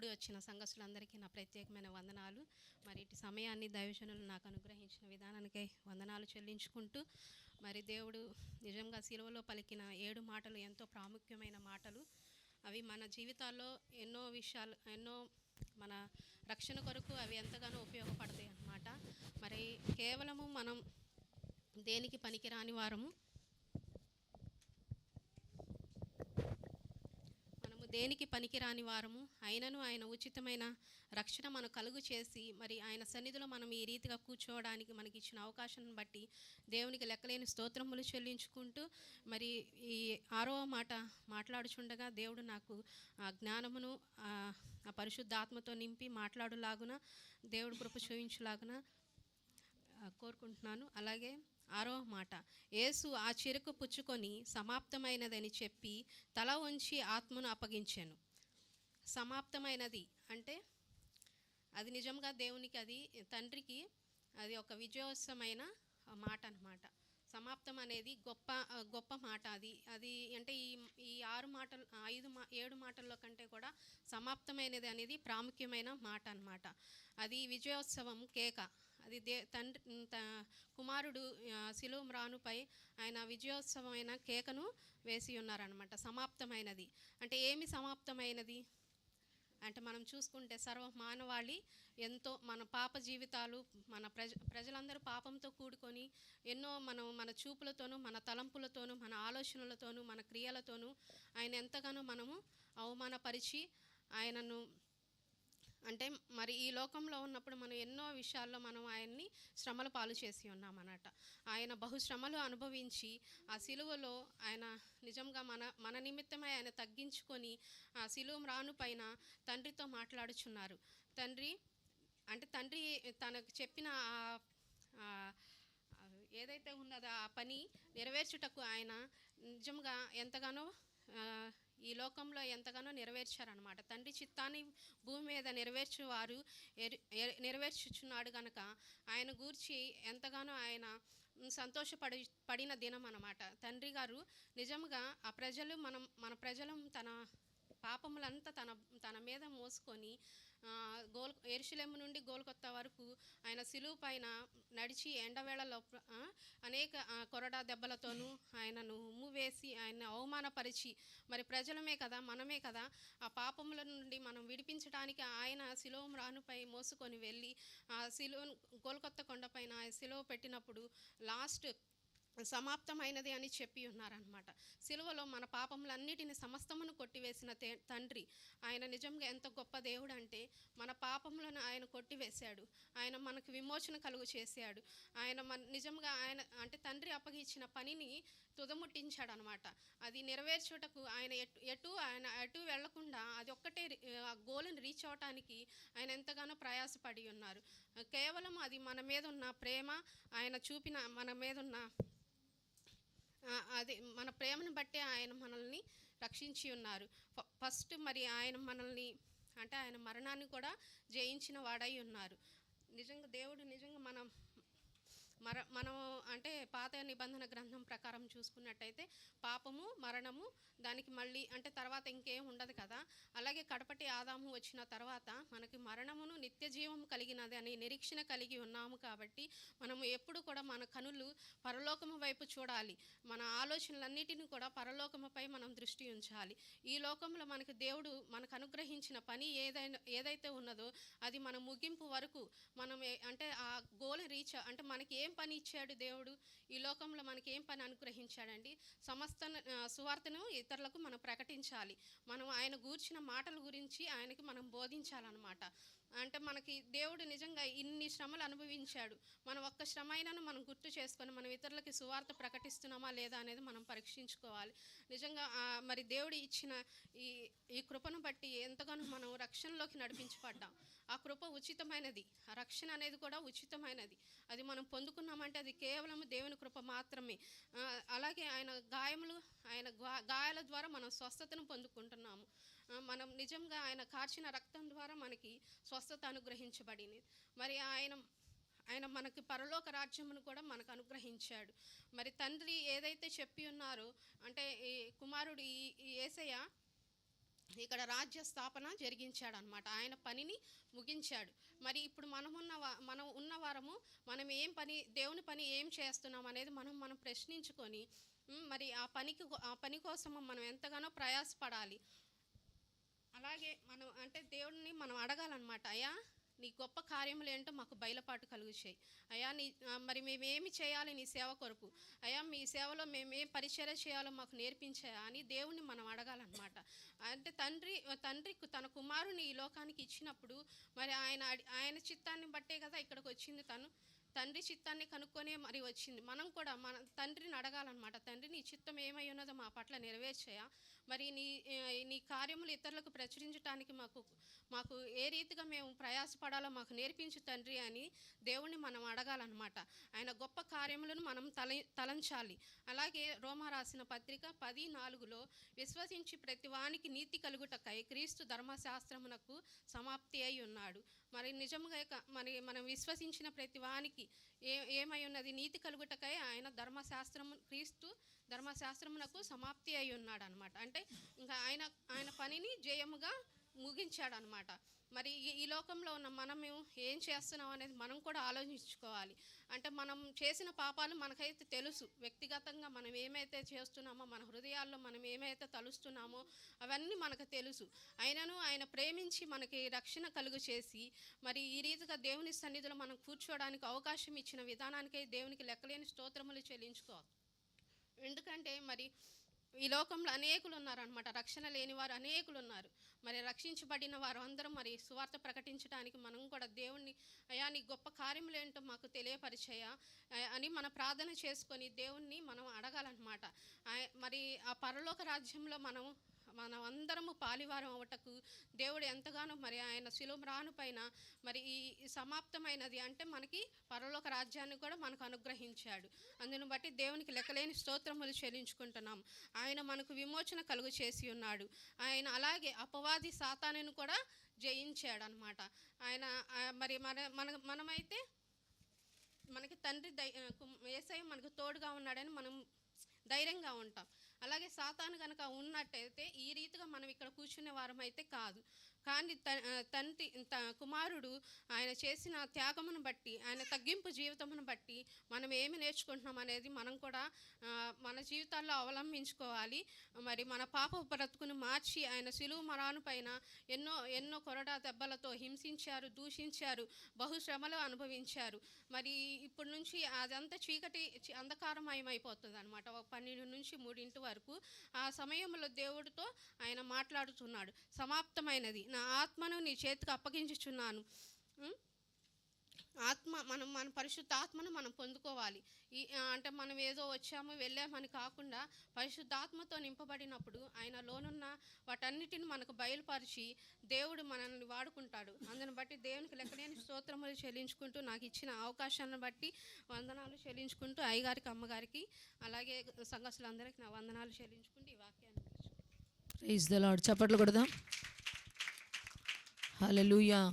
కూడి వచ్చిన సంఘస్థులందరికీ నా ప్రత్యేకమైన వందనాలు. మరి ఇటు సమయాన్ని దైవజనులు నాకు అనుగ్రహించిన విధానానికై వందనాలు చెల్లించుకుంటూ మరి దేవుడు నిజంగా సిలువలో పలికిన ఏడు మాటలు ఎంతో ప్రాముఖ్యమైన మాటలు. అవి మన జీవితాల్లో ఎన్నో విషయాలు ఎన్నో మన రక్షణ కొరకు అవి ఎంతగానో ఉపయోగపడతాయి అన్నమాట మరి కేవలము మనం దేనికి పనికిరాని వారము మనము దేనికి పనికిరాని వారము? అయినను ఆయన ఉచితమైన రక్షణ మనం కలుగు చేసి మరి ఆయన సన్నిధిలో మనం ఈ రీతిగా కూర్చోవడానికి మనకి ఇచ్చిన అవకాశం బట్టి దేవునికి లెక్కలేని స్తోత్రములు చెల్లించుకుంటూ మరి ఈ ఆరో మాట మాట్లాడుచుండగా దేవుడు నాకు ఆ జ్ఞానమును ఆ పరిశుద్ధాత్మతో పరిశుద్ధ ఆత్మతో నింపి మాట్లాడులాగున దేవుడు కృప చూయించులాగున కోరుకుంటున్నాను. అలాగే ఆరో మాట. యేసు ఆ చెరుకు పుచ్చుకొని సమాప్తమైనదని చెప్పి తల ఉంచి ఆత్మను అప్పగించాను. సమాప్తమైనది అంటే అది నిజంగా దేవునికి అది తండ్రికి అది ఒక విజయోత్సవమైన మాట అనమాట సమాప్తం అనేది గొప్ప గొప్ప మాట అది. అది అంటే ఈ ఈ ఆరు మాటలు ఐదు మా ఏడు మాటల్లో కంటే కూడా సమాప్తమైనది అనేది ప్రాముఖ్యమైన మాట అనమాట అది విజయోత్సవం కేక. అది దే తండ్రి త- కుమారుడు శిలువ మ్రానుపై ఆయన విజయోత్సవమైన కేకను వేసి ఉన్నారనమాట సమాప్తమైనది. అంటే ఏమి సమాప్తమైనది? అంటే మనం చూసుకుంటే సర్వ మానవాళి ఎంతో మన పాప జీవితాలు మన ప్రజ ప్రజలందరూ పాపంతో కూడుకొని ఎన్నో మనం మన చూపులతోనూ మన తలంపులతోనూ మన ఆలోచనలతోనూ మన క్రియలతోనూ ఆయన ఎంతగానో మనము అవమానపరిచి ఆయనను అంటే మరి ఈ లోకంలో ఉన్నప్పుడు మనం ఎన్నో విషయాల్లో మనం ఆయన్ని శ్రమల పాలు చేసి ఉన్నామన్నమాట ఆయన బహుశ్రమలు అనుభవించి ఆ సిలువలో ఆయన నిజంగా మన మన నిమిత్తమై ఆయన తగ్గించుకొని ఆ సిలువ రాను పైన తండ్రితో మాట్లాడుచున్నారు. తండ్రి అంటే తండ్రి తనకు చెప్పిన ఆ- ఏదైతే ఉన్నదో ఆ పని నెరవేర్చుటకు ఆయన నిజంగా ఎంతగానో ఈ లోకంలో ఎంతగానో నెరవేర్చారనమాట తండ్రి చిత్తాన్ని భూమి మీద నెరవేర్చేవారు ఎ- నెరవేర్చుచున్నాడు గనక ఆయన గూర్చి ఎంతగానో ఆయన సంతోషపడి పడిన దినం అన్నమాట తండ్రి గారు నిజంగా ఆ ప్రజలు మనం మన ప్రజలు తన పాపములంతా తన తన మీద మోసుకొని గోల్ ఎరుషులెమ్మ నుండి గోల్కొత్త వరకు ఆయన సిలువు పైన నడిచి ఎండవేళలో అనేక కొరడా దెబ్బలతోనూ ఆయనను ఉమ్ము వేసి ఆయన అవమానపరిచి మరి ప్రజలమే కదా మనమే కదా ఆ పాపముల నుండి మనం విడిపించడానికి ఆయన శిలువ రానుపై మోసుకొని వెళ్ళి ఆ శిలువ గోల్కొత్త కొండపైన ఆయన శిలువ పెట్టినప్పుడు లాస్ట్ సమాప్తమైనది అని చెప్పి ఉన్నారనమాట సిలువలో మన పాపములన్నిటిని సమస్తమును కొట్టివేసిన తే- తండ్రి ఆయన నిజంగా ఎంత గొప్ప దేవుడు అంటే మన పాపములను ఆయన కొట్టివేశాడు. ఆయన మనకు విమోచన కలుగు చేశాడు. ఆయన మన నిజంగా ఆయన అంటే తండ్రి అప్పగించిన పనిని తుదముట్టించాడు అనమాట అది నెరవేర్చుటకు ఆయన ఎటు ఎటు ఆయన ఎటు వెళ్ళకుండా అది ఒక్కటే ఆ గోల్ని రీచ్ అవటానికి ఆయన ఎంతగానో ప్రయాసపడి ఉన్నారు. కేవలం అది మన మీద ఉన్న ప్రేమ ఆయన చూపిన మన మీద ఉన్న అది మన ప్రేమను బట్టే ఆయన మనల్ని రక్షించి ఉన్నారు. ఫస్ట్ మరి ఆయన మనల్ని అంటే ఆయన మరణాన్ని కూడా జయించిన వాడై ఉన్నారు. నిజంగా దేవుడు నిజంగా మనం మర మనం అంటే పాత నిబంధన గ్రంథం ప్రకారం చూసుకున్నట్టయితే పాపము మరణము దానికి మళ్ళీ అంటే తర్వాత ఇంకేం ఉండదు కదా. అలాగే కడపటి ఆదాము వచ్చిన తర్వాత మనకి మరణమును నిత్య జీవం కలిగినది అనే నిరీక్షణ కలిగి ఉన్నాము కాబట్టి మనము ఎప్పుడు కూడా మన కనులు పరలోకము వైపు చూడాలి. మన ఆలోచనలన్నిటిని కూడా పరలోకముపై మనం దృష్టి ఉంచాలి. ఈ లోకంలో మనకి దేవుడు మనకు అనుగ్రహించిన పని ఏదైనా ఏదైతే ఉన్నదో అది మన ముగింపు వరకు మనం అంటే ఆ గోల్ రీచ్ అంటే మనకి ఏం పని ఇచ్చాడు దేవుడు? ఈ లోకంలో మనకి ఏం పని అనుగ్రహించాడండి? సమస్త సువార్తను ఇతరులకు మనం ప్రకటించాలి. మనం ఆయన గూర్చిన మాటల గురించి ఆయనకి మనం బోధించాలన్నమాట. అంటే మనకి దేవుడు నిజంగా ఇన్ని శ్రమలు అనుభవించాడు. మనం ఒక్క శ్రమ అయినాను మనం గుర్తు చేసుకొని మనం ఇతరులకి సువార్త ప్రకటిస్తున్నామా లేదా అనేది మనం పరీక్షించుకోవాలి. నిజంగా మరి దేవుడు ఇచ్చిన ఈ ఈ కృపను బట్టి ఎంతగానో మనం రక్షణలోకి నడిపించబడ్డాం. ఆ కృప ఉచితమైనది. ఆ రక్షణ అనేది కూడా ఉచితమైనది. అది మనం పొందుకున్నామంటే అది కేవలం దేవుని కృప మాత్రమే. అలాగే ఆయన గాయములు ఆయన గాయాల ద్వారా మనం స్వస్థతను పొందుకుంటున్నాము. మనం నిజంగా ఆయన కార్చిన రక్తం ద్వారా మనకి స్వస్థత అనుగ్రహించబడింది. మరి ఆయన ఆయన మనకి పరలోక రాజ్యమును కూడా మనకు అనుగ్రహించాడు. మరి తండ్రి ఏదైతే చెప్పి ఉన్నారో అంటే ఈ కుమారుడు ఈ ఏసయ్య యేసయ్య ఇక్కడ రాజ్య స్థాపన జరిగించాడు అనమాట ఆయన పనిని ముగించాడు. మరి ఇప్పుడు మనం ఉన్న మనం ఉన్న వారము మనం ఏం పని దేవుని పని ఏం చేస్తున్నాం అనేది మనం మనం ప్రశ్నించుకొని మరి ఆ పనికి ఆ పని కోసం మనం ఎంతగానో ప్రయాసపడాలి. అలాగే మనం అంటే దేవుడిని మనం అడగాలన్నమాట అయ్యా నీ గొప్ప కార్యములు ఏంటో మాకు బయలుపాటు కలుగు చేయి అయ్యా నీ మరి మేమేమి చేయాలి నీ సేవ కొరకు? అయ్యా మీ సేవలో మేమేం పరిచర్య చేయాలో మాకు నేర్పించాయా అని దేవుణ్ణి మనం అడగాలన్నమాట. అంటే తండ్రి తండ్రి తన కుమారుని ఈ లోకానికి ఇచ్చినప్పుడు మరి ఆయన ఆయన చిత్తాన్ని బట్టే కదా ఇక్కడికి వచ్చింది తను. తండ్రి చిత్తాన్ని కనుక్కొనే మరి వచ్చింది. మనం కూడా మన తండ్రిని అడగాలన్నమాట. తండ్రి నీ చిత్తం ఏమై ఉన్నదో మా పట్ల నెరవేర్చయా. మరి నీ నీ కార్యములు ఇతరులకు ప్రచురించడానికి మాకు మాకు ఏ రీతిగా మేము ప్రయాసపడాలో మాకు నేర్పించు తండ్రి అని దేవుణ్ణి మనం అడగాలన్నమాట. ఆయన గొప్ప కార్యములను మనం తల తలంచాలి. అలాగే రోమా రాసిన పత్రిక పది నాలుగులో విశ్వసించి ప్రతి వానికి నీతి కలుగుటకై క్రీస్తు ధర్మశాస్త్రమునకు సమాప్తి అయి ఉన్నాడు. మరి నిజముగా మరి మనం విశ్వసించిన ప్రతి వానికి ఏ ఏమై ఉన్నది? నీతి కలుగుటకై ఆయన ధర్మశాస్త్రము క్రీస్తు ధర్మశాస్త్రమునకు సమాప్తి అయి ఉన్నాడు అనమాట అంటే ఇంకా ఆయన ఆయన పనిని జయముగా ముగించాడు అనమాట మరి ఈ- ఈ లోకంలో ఉన్న మనం ఏం చేస్తున్నాం అనేది మనం కూడా ఆలోచించుకోవాలి. అంటే మనం చేసిన పాపాలు మనకైతే తెలుసు. వ్యక్తిగతంగా మనం ఏమైతే చేస్తున్నామో మన హృదయాల్లో మనం ఏమైతే తలుస్తున్నామో అవన్నీ మనకు తెలుసు. అయినను ఆయన ప్రేమించి మనకి రక్షణ కలుగు చేసి మరి ఈ రీతిగా దేవుని సన్నిధిలో మనం కూర్చోవడానికి అవకాశం ఇచ్చిన విధానానికై దేవునికి లెక్కలేని స్తోత్రములు చెల్లించుకోవాలి. ఎందుకంటే మరి ఈ లోకంలో అనేకులు ఉన్నారనమాట రక్షణ లేని వారు అనేకులు ఉన్నారు మరి రక్షించబడిన వారు అందరూ మరి సువార్త ప్రకటించడానికి మనం కూడా దేవుణ్ణి అయా నీ గొప్ప కార్యములు ఏంటో మాకు తెలియపరిచయ అని మన ప్రార్థన చేసుకొని దేవుణ్ణి మనం అడగాలన్నమాట. మరి ఆ పరలోక రాజ్యంలో మనం మనం అందరము పాలివారం అవటకు దేవుడు ఎంతగానో మరి ఆయన శిలుమ్రాను పైన మరి ఈ సమాప్తమైనది అంటే మనకి పరలోక రాజ్యాన్ని కూడా మనకు అనుగ్రహించాడు. అందును బట్టి దేవునికి లెక్కలేని స్తోత్రములు చెల్లించుకుంటున్నాం. ఆయన మనకు విమోచన కలుగు చేసి ఉన్నాడు. ఆయన అలాగే అపవాది సాతానును కూడా జయించాడు అనమాట ఆయన మరి మన మన మనమైతే మనకి తండ్రి దై ఏసై మనకు తోడుగా ఉన్నాడని మనం ధైర్యంగా ఉంటాం. అలాగే సాతాను కనుక ఉన్నట్టయితే ఈ రీతిగా మనం ఇక్కడ కూర్చునే వారం అయితే కాదు. కానీ త- తండ్రి త- కుమారుడు ఆయన చేసిన త్యాగమును బట్టి ఆయన తగ్గింపు జీవితమును బట్టి మనం ఏమి నేర్చుకుంటున్నాం అనేది మనం కూడా మన జీవితాల్లో అవలంబించుకోవాలి. మరి మన పాప బ్రతుకును మార్చి ఆయన సిలువు మరాను పైన ఎన్నో ఎన్నో కొరడా దెబ్బలతో హింసించారు దూషించారు బహుశ్రమలు అనుభవించారు. మరి ఇప్పటి నుంచి అదంతా చీకటి అంధకారమయమైపోతుంది అయిపోతుంది అనమాట ఒక పన్నెండు నుంచి మూడింటి వరకు ఆ సమయంలో దేవుడితో ఆయన మాట్లాడుతున్నాడు. సమాప్తమైనది. నా ఆత్మను నీ చేతికి అప్పగించుచున్నాను. ఆత్మ మనం మన పరిశుద్ధ ఆత్మను మనం పొందుకోవాలి. ఈ అంటే మనం ఏదో వచ్చాము వెళ్ళామని కాకుండా పరిశుద్ధాత్మతో నింపబడినప్పుడు ఆయన లోనున్న వాటన్నిటిని మనకు బయలుపరిచి దేవుడు మనల్ని వాడుకుంటాడు. అందుని బట్టి దేవునికి లెక్కలేని స్తోత్రములు చెల్లించుకుంటూ నాకు ఇచ్చిన అవకాశాన్ని బట్టి వందనాలు చెల్లించుకుంటూ అయ్యగారికి అమ్మగారికి అలాగే సంఘస్థులందరికీ నా వందనాలు చెల్లించుకుంటూ ఈ వాక్యాన్ని ప్రైజ్ ద చప్పట్లు కొడదాం. Hallelujah.